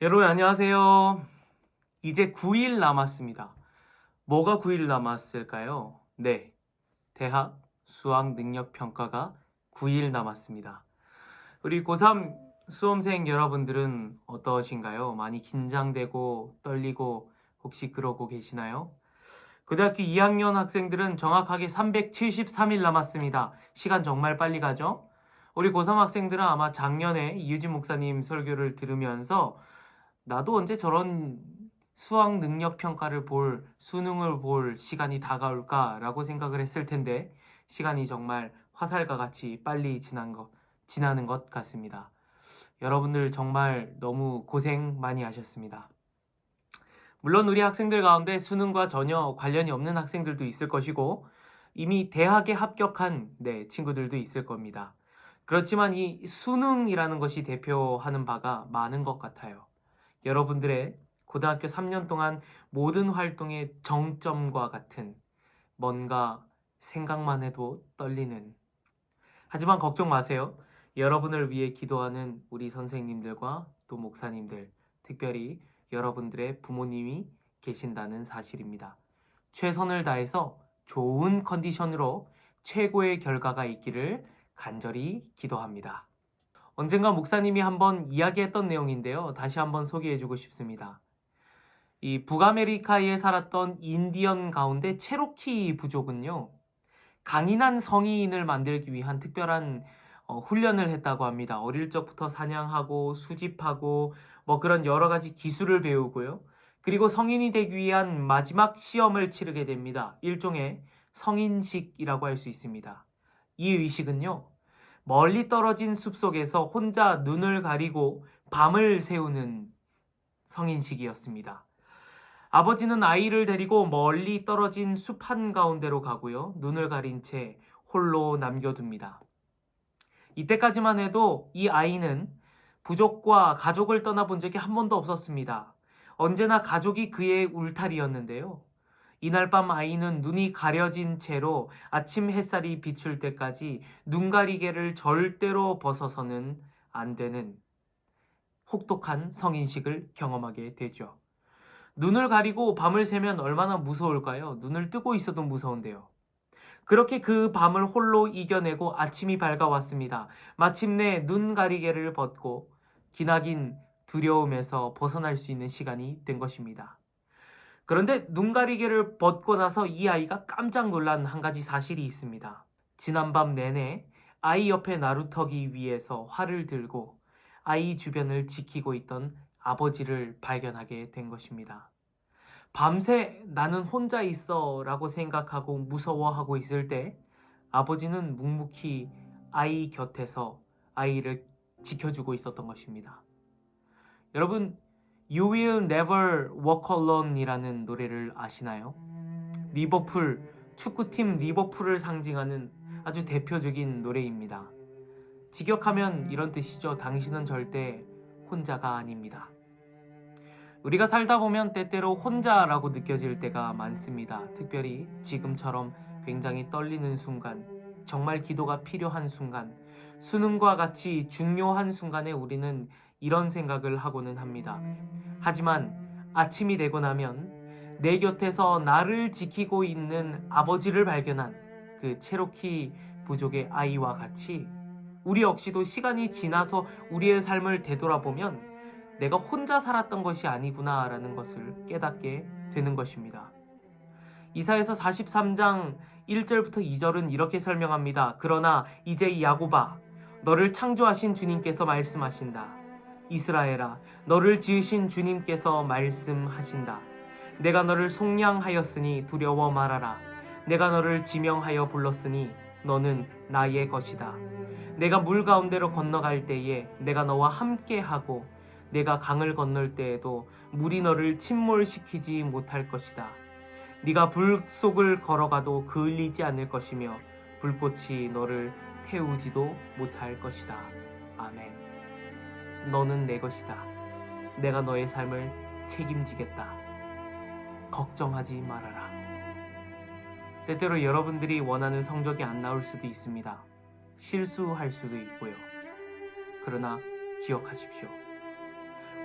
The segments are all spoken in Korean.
여러분 안녕하세요. 이제 9일 남았습니다. 뭐가 9일 남았을까요? 네. 대학 수학 능력 평가가 9일 남았습니다. 우리 고3 수험생 여러분들은 어떠신가요? 많이 긴장되고 떨리고 혹시 그러고 계시나요? 고등학교 2학년 학생들은 정확하게 373일 남았습니다. 시간 정말 빨리 가죠? 우리 고3 학생들은 아마 작년에 이유진 목사님 설교를 들으면서 나도 언제 저런 수학 능력 평가를 볼, 수능을 볼 시간이 다가올까라고 생각을 했을 텐데, 시간이 정말 화살과 같이 빨리 지난 것, 지나는 것 같습니다. 여러분들 정말 너무 고생 많이 하셨습니다. 물론 우리 학생들 가운데 수능과 전혀 관련이 없는 학생들도 있을 것이고, 이미 대학에 합격한 네, 친구들도 있을 겁니다. 그렇지만 이 수능이라는 것이 대표하는 바가 많은 것 같아요. 여러분들의 고등학교 3년 동안 모든 활동의 정점과 같은 뭔가 생각만 해도 떨리는 하지만 걱정 마세요. 여러분을 위해 기도하는 우리 선생님들과 또 목사님들, 특별히 여러분들의 부모님이 계신다는 사실입니다. 최선을 다해서 좋은 컨디션으로 최고의 결과가 있기를 간절히 기도합니다. 언젠가 목사님이 한번 이야기했던 내용인데요. 다시 한번 소개해주고 싶습니다. 이 북아메리카에 살았던 인디언 가운데 체로키 부족은요, 강인한 성인을 만들기 위한 특별한 어, 훈련을 했다고 합니다. 어릴 적부터 사냥하고 수집하고 뭐 그런 여러 가지 기술을 배우고요. 그리고 성인이 되기 위한 마지막 시험을 치르게 됩니다. 일종의 성인식이라고 할 수 있습니다. 이 의식은요, 멀리 떨어진 숲속에서 혼자 눈을 가리고 밤을 새우는 성인식이었습니다. 아버지는 아이를 데리고 멀리 떨어진 숲 한가운데로 가고요. 눈을 가린 채 홀로 남겨둡니다. 이때까지만 해도 이 아이는 부족과 가족을 떠나본 적이 한 번도 없었습니다. 언제나 가족이 그의 울타리였는데요. 이날 밤 아이는 눈이 가려진 채로 아침 햇살이 비출 때까지 눈 가리개를 절대로 벗어서는 안 되는 혹독한 성인식을 경험하게 되죠. 눈을 가리고 밤을 새면 얼마나 무서울까요? 눈을 뜨고 있어도 무서운데요. 그렇게 그 밤을 홀로 이겨내고 아침이 밝아왔습니다. 마침내 눈 가리개를 벗고 기나긴 두려움에서 벗어날 수 있는 시간이 된 것입니다. 그런데 눈 가리개를 벗고 나서 이 아이가 깜짝 놀란 한 가지 사실이 있습니다. 지난밤 내내 아이 옆에 나루터기 위에서 활을 들고 아이 주변을 지키고 있던 아버지를 발견하게 된 것입니다. 밤새 나는 혼자 있어 라고 생각하고 무서워하고 있을 때 아버지는 묵묵히 아이 곁에서 아이를 지켜주고 있었던 것입니다. 여러분, You Will Never Walk Alone 이라는 노래를 아시나요? 리버풀, 축구팀 리버풀을 상징하는 아주 대표적인 노래입니다. 직역하면 이런 뜻이죠. 당신은 절대 혼자가 아닙니다. 우리가 살다 보면 때때로 혼자라고 느껴질 때가 많습니다. 특별히 지금처럼 굉장히 떨리는 순간, 정말 기도가 필요한 순간, 수능과 같이 중요한 순간에 우리는 이런 생각을 하고는 합니다. 하지만 아침이 되고 나면 내 곁에서 나를 지키고 있는 아버지를 발견한 그 체로키 부족의 아이와 같이 우리 역시도 시간이 지나서 우리의 삶을 되돌아보면 내가 혼자 살았던 것이 아니구나라는 것을 깨닫게 되는 것입니다. 이사에서 43장 1절부터 2절은 이렇게 설명합니다. 그러나 이제 이 야고바 너를 창조하신 주님께서 말씀하신다. 이스라엘아 너를 지으신 주님께서 말씀하신다. 내가 너를 속량하였으니 두려워 말아라. 내가 너를 지명하여 불렀으니 너는 나의 것이다. 내가 물 가운데로 건너갈 때에 내가 너와 함께하고 내가 강을 건널 때에도 물이 너를 침몰시키지 못할 것이다. 네가 불 속을 걸어가도 그을리지 않을 것이며 불꽃이 너를 태우지도 못할 것이다. 아멘. 너는 내 것이다. 내가 너의 삶을 책임지겠다. 걱정하지 말아라. 때때로 여러분들이 원하는 성적이 안 나올 수도 있습니다. 실수할 수도 있고요. 그러나 기억하십시오.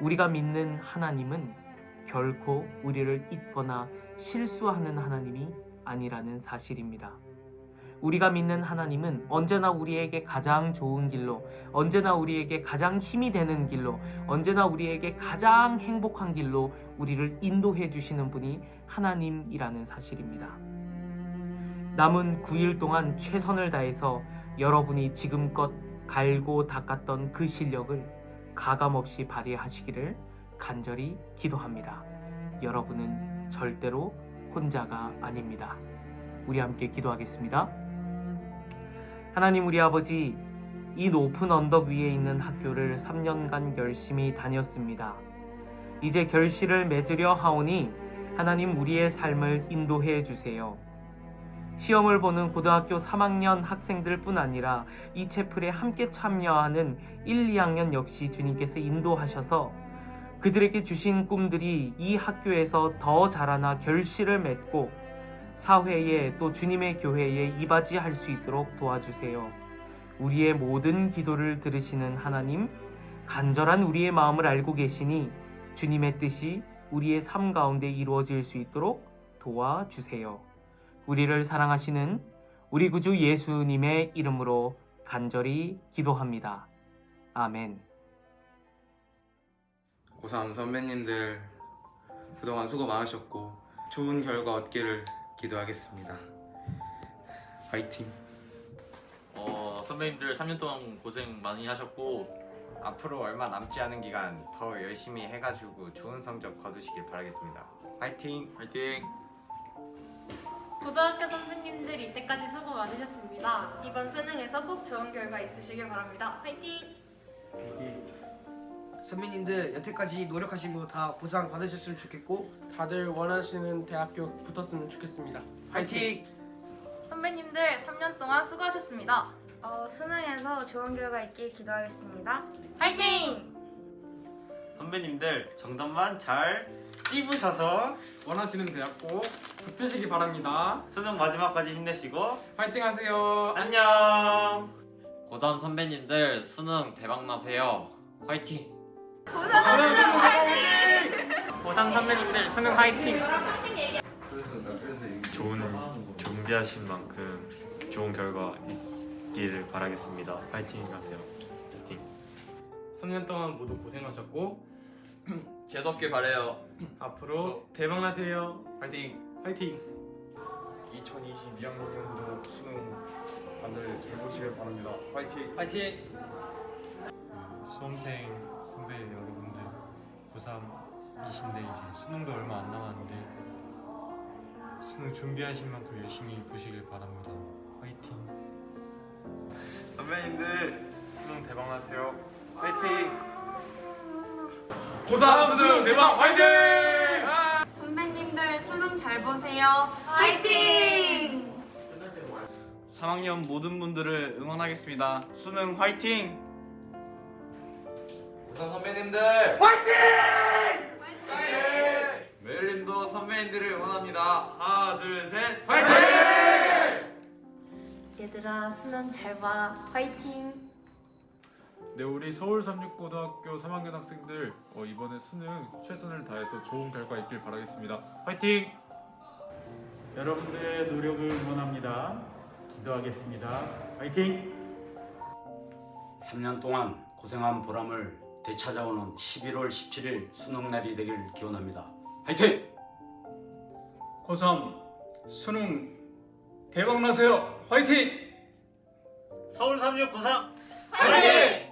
우리가 믿는 하나님은 결코 우리를 잊거나 실수하는 하나님이 아니라는 사실입니다. 우리가 믿는 하나님은 언제나 우리에게 가장 좋은 길로, 언제나 우리에게 가장 힘이 되는 길로, 언제나 우리에게 가장 행복한 길로 우리를 인도해 주시는 분이 하나님이라는 사실입니다. 남은 9일 동안 최선을 다해서 여러분이 지금껏 갈고 닦았던 그 실력을 가감없이 발휘하시기를 간절히 기도합니다. 여러분은 절대로 혼자가 아닙니다. 우리 함께 기도하겠습니다. 하나님 우리 아버지, 이 높은 언덕 위에 있는 학교를 3년간 열심히 다녔습니다. 이제 결실을 맺으려 하오니 하나님 우리의 삶을 인도해 주세요. 시험을 보는 고등학교 3학년 학생들 뿐 아니라 이 채플에 함께 참여하는 1, 2학년 역시 주님께서 인도하셔서 그들에게 주신 꿈들이 이 학교에서 더 자라나 결실을 맺고 사회에 또 주님의 교회에 이바지할 수 있도록 도와주세요. 우리의 모든 기도를 들으시는 하나님, 간절한 우리의 마음을 알고 계시니 주님의 뜻이 우리의 삶 가운데 이루어질 수 있도록 도와주세요. 우리를 사랑하시는 우리 구주 예수님의 이름으로 간절히 기도합니다. 아멘. 고3 선배님들 그동안 수고 많으셨고 좋은 결과 얻기를 기도하겠습니다. 화이팅! 어, 선배님들 3년 동안 고생 많이 하셨고 앞으로 얼마 남지 않은 기간 더 열심히 해가지고 좋은 성적 거두시길 바라겠습니다. 화이팅! 화이팅! 고등학교 선배님들 이때까지 수고 많으셨습니다. 이번 수능에서 꼭 좋은 결과 있으시길 바랍니다. 화이팅! 선배님들 여태까지 노력하신 거 다 보상 받으셨으면 좋겠고 다들 원하시는 대학교 붙었으면 좋겠습니다. 화이팅! 선배님들 3년 동안 수고하셨습니다. 어, 수능에서 좋은 결과 있길 기도하겠습니다. 화이팅! 선배님들 정답만 잘 찝으셔서 원하시는 대학 꼭 붙으시기 바랍니다. 수능 마지막까지 힘내시고 파이팅 하세요. 안녕! 고3 선배님들 수능 대박 나세요. 화이팅! 고3 선배님들 수능 화이팅! 좋은 준비하신 만큼 좋은 결과 있기를 바라겠습니다. 파이팅 하세요. 파이팅. 3년 동안 모두 고생하셨고 재수없길 바래요. 앞으로 대박 나세요. 화이팅! 화이팅! 2022학년도 수능 다들 잘 보시길 바랍니다. 화이팅! 화이팅! 수험생 선배 여러분들 고3이신데 이제 수능도 얼마 안 남았는데 수능 준비하신 만큼 열심히 보시길 바랍니다. 화이팅! 선배님들 수능 대박 나세요. 화이팅! 고3 수능 대박 화이팅! 보세요. 화이팅! 3학년 모든 분들을 응원하겠습니다. 수능 화이팅! 우선 선배님들 화이팅! 화이팅! 메일님도 선배님들을 응원합니다. 하나, 둘, 셋, 화이팅! 얘들아 수능 잘 봐. 화이팅! 네, 우리 서울 삼육고등학교 3학년 학생들 어, 이번에 수능 최선을 다해서 좋은 결과 있길 바라겠습니다. 화이팅! 여러분들의 노력을 응원합니다. 기도하겠습니다. 화이팅! 3년 동안 고생한 보람을 되찾아오는 11월 17일 수능날이 되길 기원합니다. 화이팅! 고3 수능 대박 나세요. 화이팅! 서울 3693 화이팅!